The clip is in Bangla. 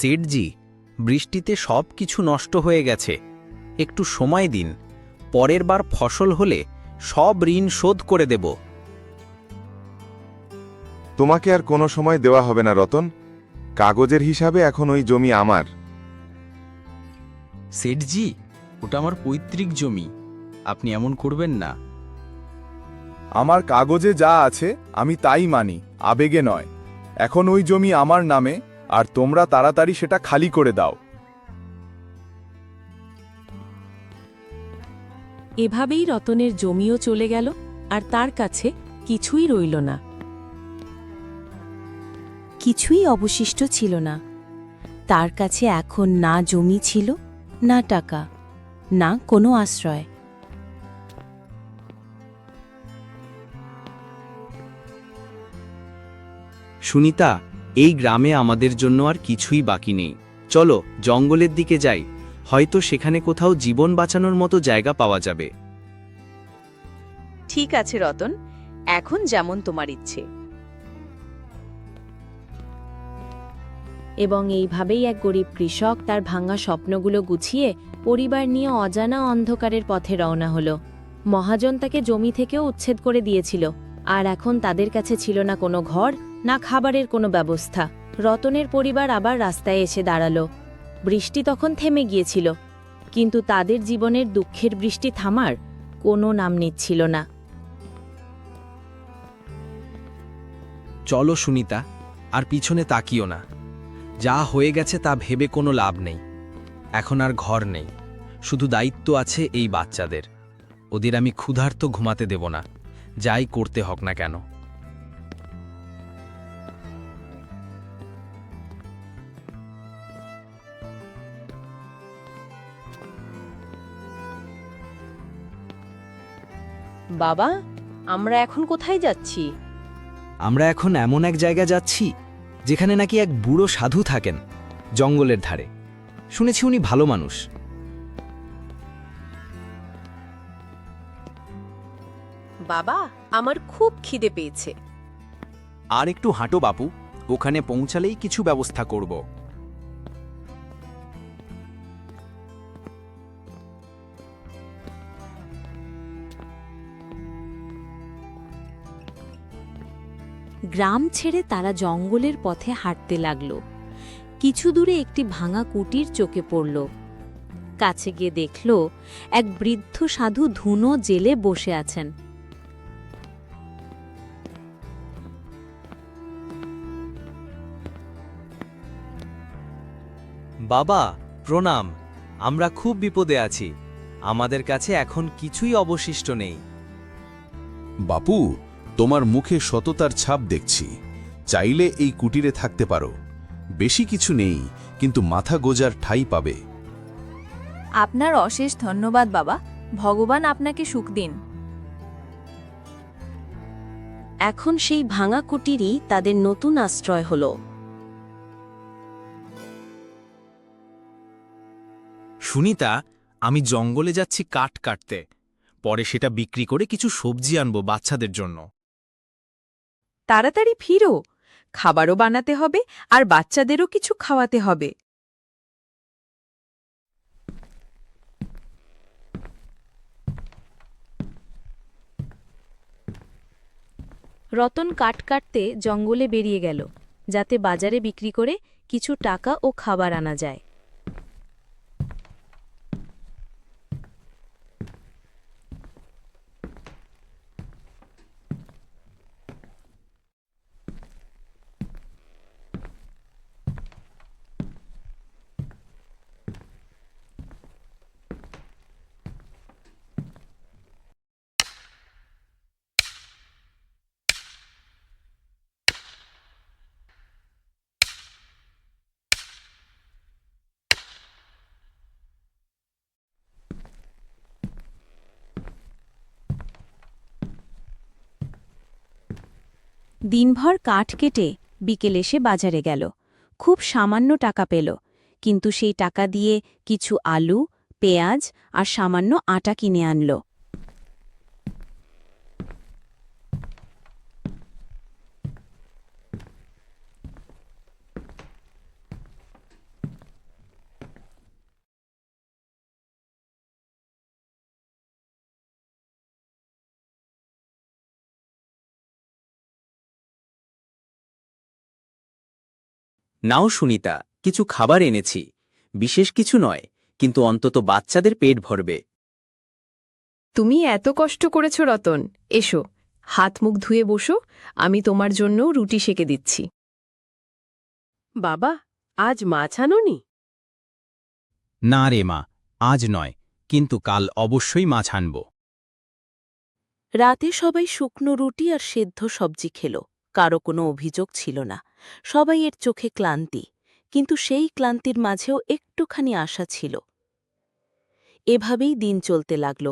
সেটজি বৃষ্টিতে সব কিছু নষ্ট হয়ে গেছে। একটু সময় দিন পরের বার ফসল হলে সব ঋণ শোধ করে দেব। তোমাকে আর কোনো সময় দেওয়া হবে না রতন। কাগজের হিসাবে এখন ওই জমি আমার। সেটজি ওটা আমার পৈতৃক জমি। আপনি এমন করবেন না। আমার কাগজে যা আছে আমি তাই মানি আবেগে নয়। এখন ওই জমি আমার নামে আর তোমরা তাড়াতাড়ি সেটা খালি করে দাও। এভাবেই রতনের জমিও চলে গেল আর তার কাছে কিছুই রইল না। কিছুই অবশিষ্ট ছিল না। তার কাছে এখন না জমি ছিল না টাকা না কোনো আশ্রয়। সুনিতা এই গ্রামে আমাদের জন্য আর কিছুই বাকি নেই। চলো জঙ্গলের দিকে যাই। হয়তো সেখানে কোথাও জীবন বাঁচানোর মতো জায়গা পাওয়া যাবে। ঠিক আছে রতন। এখন যেমন তোমার ইচ্ছে। এবং এইভাবেই এক গরিব কৃষক তার ভাঙা স্বপ্নগুলো গুছিয়ে পরিবার নিয়ে অজানা অন্ধকারের পথে রওনা হলো। মহাজন তাকে জমি থেকেও উচ্ছেদ করে দিয়েছিল আর এখন তাদের কাছে ছিল না কোনো ঘর না খাবারের কোনো ব্যবস্থা। রতনের পরিবার আবার রাস্তায় এসে দাঁড়াল। বৃষ্টি তখন থেমে গিয়েছিল, কিন্তু তাদের জীবনের দুঃখের বৃষ্টি থামার কোনো নাম নিচ্ছিল না। চলো সুনিতা, আর পিছনে তাকিও না। যা হয়ে গেছে তা ভেবে কোনো লাভ নেই। এখন আর ঘর নেই। শুধু দায়িত্ব আছে এই বাচ্চাদের। ওদের আমি ক্ষুধার্ত ঘুমাতে দেব না। যাই করতে হক না কেন। বাবা আমরা এখন কোথায় যাচ্ছি? আমরা এখন এমন এক জায়গা যাচ্ছি যেখানে নাকি এক বুড়ো সাধু থাকেন জঙ্গলের ধারে। শুনেছি উনি ভালো মানুষ। বাবা আমার খুব খিদে পেয়েছে। আর একটু হাঁটো বাপু ওখানে পৌঁছালেই কিছু ব্যবস্থা করব। গ্রাম ছেড়ে তারা জঙ্গলের পথে হাঁটতে লাগল। কিছু দূরে একটি ভাঙা কুটির চোখে পড়ল। কাছে গিয়ে দেখল এক বৃদ্ধ সাধু ধুনো জেলে বসে আছেন। বাবা প্রণাম। আমরা খুব বিপদে আছি। আমাদের কাছে এখন কিছুই অবশিষ্ট নেই। বাপু তোমার মুখে সততার ছাপ দেখছি। চাইলে এই কুটিরে থাকতে পারো। বেশি কিছু নেই কিন্তু মাথা গোজার ঠাই পাবে। আপনার অশেষ ধন্যবাদ বাবা। ভগবান আপনাকে সুখ দিন। এখন সেই ভাঙা কুটিরই তাদের নতুন আশ্রয় হল। সুনিতা আমি জঙ্গলে যাচ্ছি কাঠ কাটতে। পরে সেটা বিক্রি করে কিছু সবজি আনব বাচ্চাদের জন্য। তাড়াতাড়ি ফিরো। খাবারও বানাতে হবে আর বাচ্চাদেরও কিছু খাওয়াতে হবে। রতন কাট কাটতে জঙ্গলে বেরিয়ে গেল, যাতে বাজারে বিক্রি করে কিছু টাকা ও খাবার আনা যায়। দিনভর কাঠ কেটে বিকেলে সে বাজারে গেল। খুব সামান্য টাকা পেল, কিন্তু সেই টাকা দিয়ে কিছু আলু, পেঁয়াজ আর সামান্য আটা কিনে আনল। নাও সুনিতা কিছু খাবার এনেছি। বিশেষ কিছু নয় কিন্তু অন্তত বাচ্চাদের পেট ভরবে। তুমি এত কষ্ট করেছ রতন এসো হাত মুখ ধুয়ে বসো আমি তোমার জন্য রুটি সেকে দিচ্ছি। বাবা আজ মাছ আনোনি? না রে মা আজ নয় কিন্তু কাল অবশ্যই মাছ আনব। রাতে সবাই শুকনো রুটি আর সেদ্ধ সবজি খেল। কারও কোনো অভিযোগ ছিল না। সবাই এর চোখে ক্লান্তি, কিন্তু সেই ক্লান্তির মাঝেও একটুখানি আশা ছিল। এভাবেই দিন চলতে লাগল।